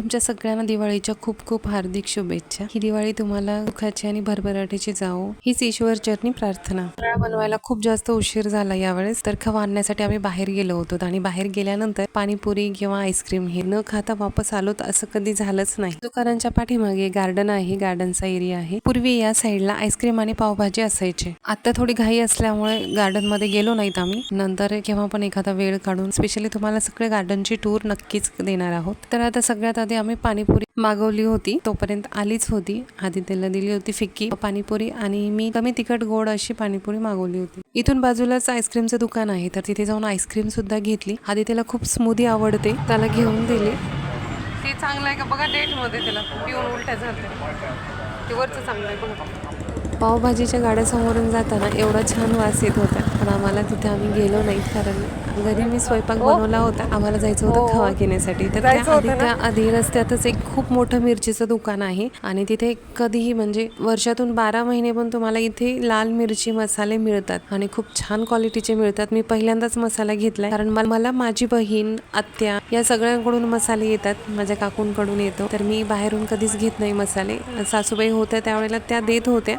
तुमच्या सगळ्यांना दिवाळीच्या खूप खूप हार्दिक शुभेच्छा. ही दिवाळी तुम्हाला दुःखाची आणि भरभराटीची जाओ हीच ईश्वर चरणी प्रार्थना. फराळ बनवायला खूप जास्त उशीर झाला यावेळेस. तर खवा आणण्यासाठी आम्ही बाहेर गेलो होतो आणि बाहेर गेल्यानंतर पाणीपुरी किंवा आईस्क्रीम हे न खाता वापस आलो तर असं कधी झालंच नाही. दुकानांच्या पाठीमागे गार्डन आहे गार्डनचा एरिया आहे. पूर्वी या साईडला आईस्क्रीम आणि पावभाजी असायचे. आता थोडी घाई असल्यामुळे गार्डनमध्ये गेलो नाहीत आम्ही. नंतर केव्हा पण एखादा वेळ काढून स्पेशली तुम्हाला सगळे गार्डनची टूर नक्कीच देणार आहोत. तर आता सगळ्यात मध्ये आम्ही पाणीपुरी मागवली होती. तोपर्यंत आलीच होती. आधी त्याला दिली होती फिक्की पाणीपुरी आणि मी कमी तिखट गोड अशी पाणीपुरी मागवली होती. इथून बाजूलाच आईस्क्रीमचं दुकान आहे. तर तिथे जाऊन आईस्क्रीम सुद्धा घेतली. आधी त्याला खूप स्मूदी आवडते. त्याला घेऊन दिली. ते चांगलं आहे का? बघा डेटमध्ये त्याला पिऊन उलट्या झाल्या. ते वरचं चांगलं आहे बघा. पावभाजीच्या गाड्यासमोरून जाताना एवढा छान वास येत होता. पण आम्हाला तिथे आम्ही गेलो नाही कारण घरी मी स्वयंपाक बनवला होता. आम्हाला जायचं होतं खवा घेण्यासाठी तर त्या आधी त्या आधी रस्त्यातच एक खूप मोठं मिरचीचं दुकान आहे आणि तिथे कधीही म्हणजे वर्षातून बारा महिने पण तुम्हाला इथे लाल मिरची मसाले मिळतात आणि खूप छान क्वालिटीचे मिळतात. मी पहिल्यांदाच मसाला घेतलाय कारण मला मला माझी बहीण आत्या या सगळ्यांकडून मसाले येतात. माझ्या काकूंकडून येतो. तर मी बाहेरून कधीच घेत नाही मसाले. सासूबाई होत्या त्यावेळेला त्या देत होत्या.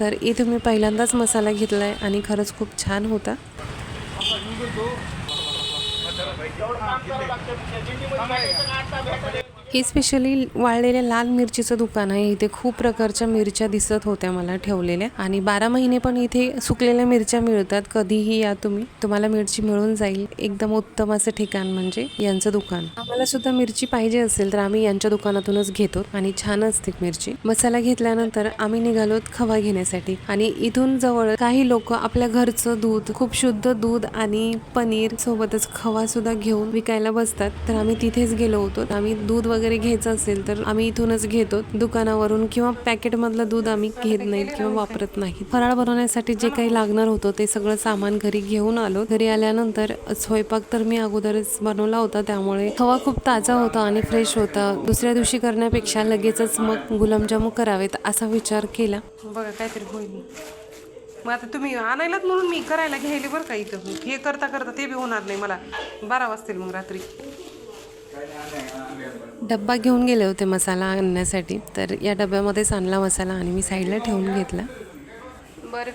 तर इथे मी पहिल्यांदाच मसाला घेतला आहे आणि खरंच खूप छान होता. हे स्पेशली वाळलेल्या लाल मिरचीचं दुकान आहे. इथे खूप प्रकारच्या मिरच्या दिसत होत्या मला ठेवलेल्या. आणि बारा महिने पण इथे सुकलेल्या मिरच्या मिळतात. कधीही या तुम्ही. तुम्हाला मिरची मिळून जाईल. एकदम उत्तम असं ठिकाण म्हणजे यांचं दुकान. आम्हाला सुद्धा मिरची पाहिजे असेल तर आम्ही यांच्या दुकानातूनच घेतो. आणि छान असते मिरची. मसाला घेतल्यानंतर आम्ही निघालो खवा घेण्यासाठी. आणि इथून जवळ काही लोक आपल्या घरचं दूध खूप शुद्ध दूध आणि पनीर सोबतच खवा सुद्धा घेऊन विकायला बसतात. तर आम्ही तिथेच गेलो होतो. आम्ही दूध वगैरे घ्यायचं असेल तर आम्ही इथूनच घेतो. दुकानावरून किंवा पॅकेट मधलं दूध आम्ही घेत नाहीत किंवा वापरत नाही. फराळ बनवण्यासाठी जे काही लागणार होतं ते सगळं सामान घरी घेऊन आलो. घरी आल्यानंतर स्वयंपाक तर मी अगोदरच बनवला होता. त्यामुळे हवा खूप ताजा होता आणि फ्रेश होता. दुसऱ्या दिवशी करण्यापेक्षा लगेचच मग गुलाबजामू करावेत असा विचार केला. बघा काहीतरी होईल. मग आता तुम्ही आणायलाच म्हणून मी करायला घ्यायले बरं का इथं. हे करता करता ते बी होणार नाही मला. बारा वाजतील मग रात्री. डब्बा घेऊन गेले होते मसाला आणण्यासाठी. तर या डब्यामध्येच आणला मसाला आणि मी साईडला ठेवून घेतला. बरं.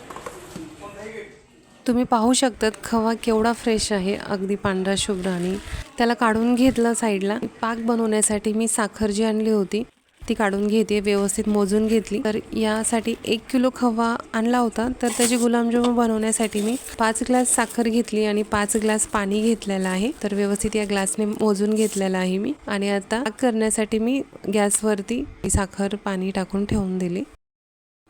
तुम्ही पाहू शकतात खवा केवढा फ्रेश आहे अगदी पांढरा शुभ्र आणि त्याला काढून घेतलं साईडला. पाक बनवण्यासाठी मी साखर जी आणली होती ती काढून घेते व्यवस्थित मोजून घेतली. तर यासाठी एक किलो खवा आणला होता. तर त्याची गुलाबजामुन बनवण्यासाठी मी पाच ग्लास साखर घेतली आणि पाच ग्लास पाणी घेतलेलं आहे. तर व्यवस्थित या ग्लासने मोजून घेतलेलं आहे मी. आणि आता करण्यासाठी मी गॅसवरती साखर पाणी टाकून ठेवून दिली.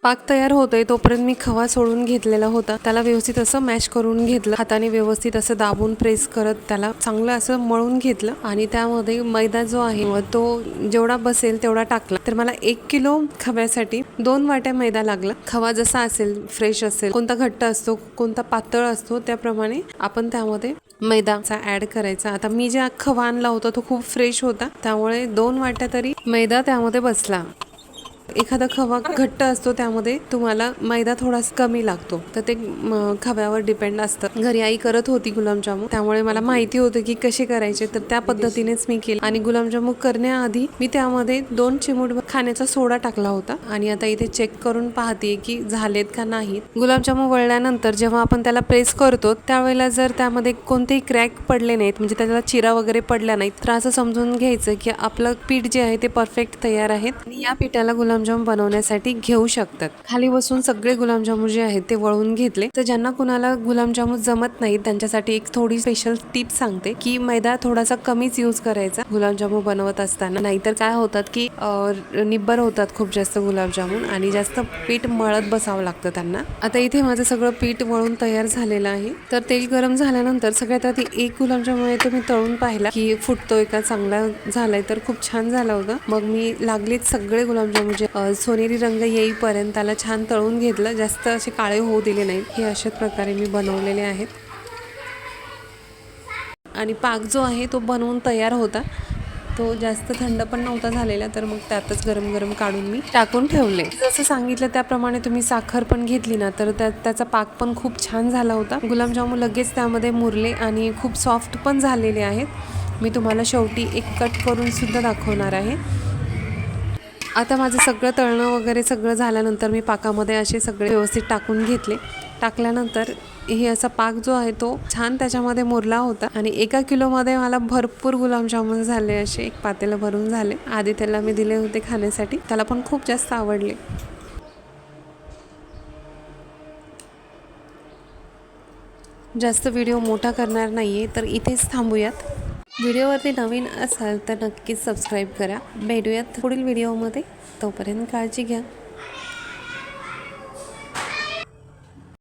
पाक तयार होतोय तोपर्यंत मी खवा सोडून घेतलेला होता. त्याला व्यवस्थित असं मॅश करून घेतलं. हाताने व्यवस्थित असं दाबून प्रेस करत त्याला चांगलं असं मळून घेतलं आणि त्यामध्ये मैदा जो आहे व तो जेवढा बसेल तेवढा टाकला. तर मला एक किलो खव्यासाठी दोन वाट्या मैदा लागला. खवा जसा असेल फ्रेश असेल कोणता घट्ट असतो कोणता पातळ असतो त्याप्रमाणे आपण त्यामध्ये मैदाचा ऍड करायचा. आता मी ज्या खवा आणला होता तो खूप फ्रेश होता. त्यामुळे दोन वाट्या तरी मैदा त्यामध्ये बसला. एखादा खवा घट्ट असतो त्यामध्ये तुम्हाला मैदा थोडासा कमी लागतो. तर ते खव्यावर डिपेंड असतं. घरी आई करत होती गुलाबजामुन त्यामुळे मला माहिती होतं की कसे करायचे तर त्या पद्धतीनेच मी केलं. आणि गुलाबजामुन करण्याआधी मी त्यामध्ये दोन चिमूट खाण्याचा सोडा टाकला होता. आणि आता इथे चेक करून पाहते की झालेत का नाहीत. गुलाबजामुन वळल्यानंतर जेव्हा आपण त्याला प्रेस करतो त्यावेळेला जर त्यामध्ये कोणतेही क्रॅक पडले नाहीत म्हणजे त्याला चिरा वगैरे पडल्या नाहीत तर असं समजून घ्यायचं की आपलं पीठ जे आहे ते परफेक्ट तयार आहेत आणि या पिठाला गुलाबजाम बनवण्यासाठी घेऊ शकतात. खाली बसून सगळे गुलाबजामून जे आहेत ते वळून घेतले. तर ज्यांना कुणाला गुलाबजामुन जमत नाही त्यांच्यासाठी एक थोडी स्पेशल टिप सांगते की मैदा थोडासा कमीच यूज करायचा. गुलाबजामुन बनवत असताना. नाहीतर काय होतात की निब्बर होतात खूप जास्त गुलाबजामून आणि जास्त पीठ मळत बसावं लागतं त्यांना. आता इथे माझं सगळं पीठ वळून तयार झालेलं आहे. तर तेल गरम झाल्यानंतर सगळ्यात आधी एक गुलाबजामुन आहे मी तळून पाहिला की फुटतोय का चांगला झालाय तर खूप छान झाला होता. मग मी लागलीच सगळे गुलाबजामुन जे सोनेरी रंग येईपर्यंत त्याला छान तळून घेतलं. जास्त असे काळे होऊ दिले नाहीत. हे अशाच प्रकारे मी बनवलेले आहेत. आणि पाक जो आहे तो बनवून तयार होता. तो जास्त थंड पण नव्हता झालेला तर मग त्यातच गरम गरम काढून मी टाकून ठेवले. जसं सांगितलं त्याप्रमाणे तुम्ही साखर पण घेतली ना तर त्या त्याचा पाक पण खूप छान झाला होता. गुलाबजामुन लगेच त्यामध्ये मुरले आणि खूप सॉफ्ट पण झालेले आहेत. मी तुम्हाला शेवटी एक कट करून सुद्धा दाखवणार आहे. आता माझं सगळं तळणं वगैरे सगळं झाल्यानंतर मी पाकामध्ये असे सगळे व्यवस्थित टाकून घेतले. टाकल्यानंतर हे असा पाक जो आहे तो छान त्याच्यामध्ये मुरला होता आणि एका किलोमध्ये मला भरपूर गुलाबजामुन झाले असे एक पातेलं भरून झाले. आधी त्याला मी दिले होते खाण्यासाठी. त्याला पण खूप जास्त आवडले. जास्त व्हिडिओ मोठा करणार नाही आहे तर इथेच थांबूयात. व्हिडिओवरती नवीन असाल तर नक्कीच सबस्क्राईब करा. भेटूयात पुढील व्हिडिओमध्ये. तोपर्यंत काळजी घ्या.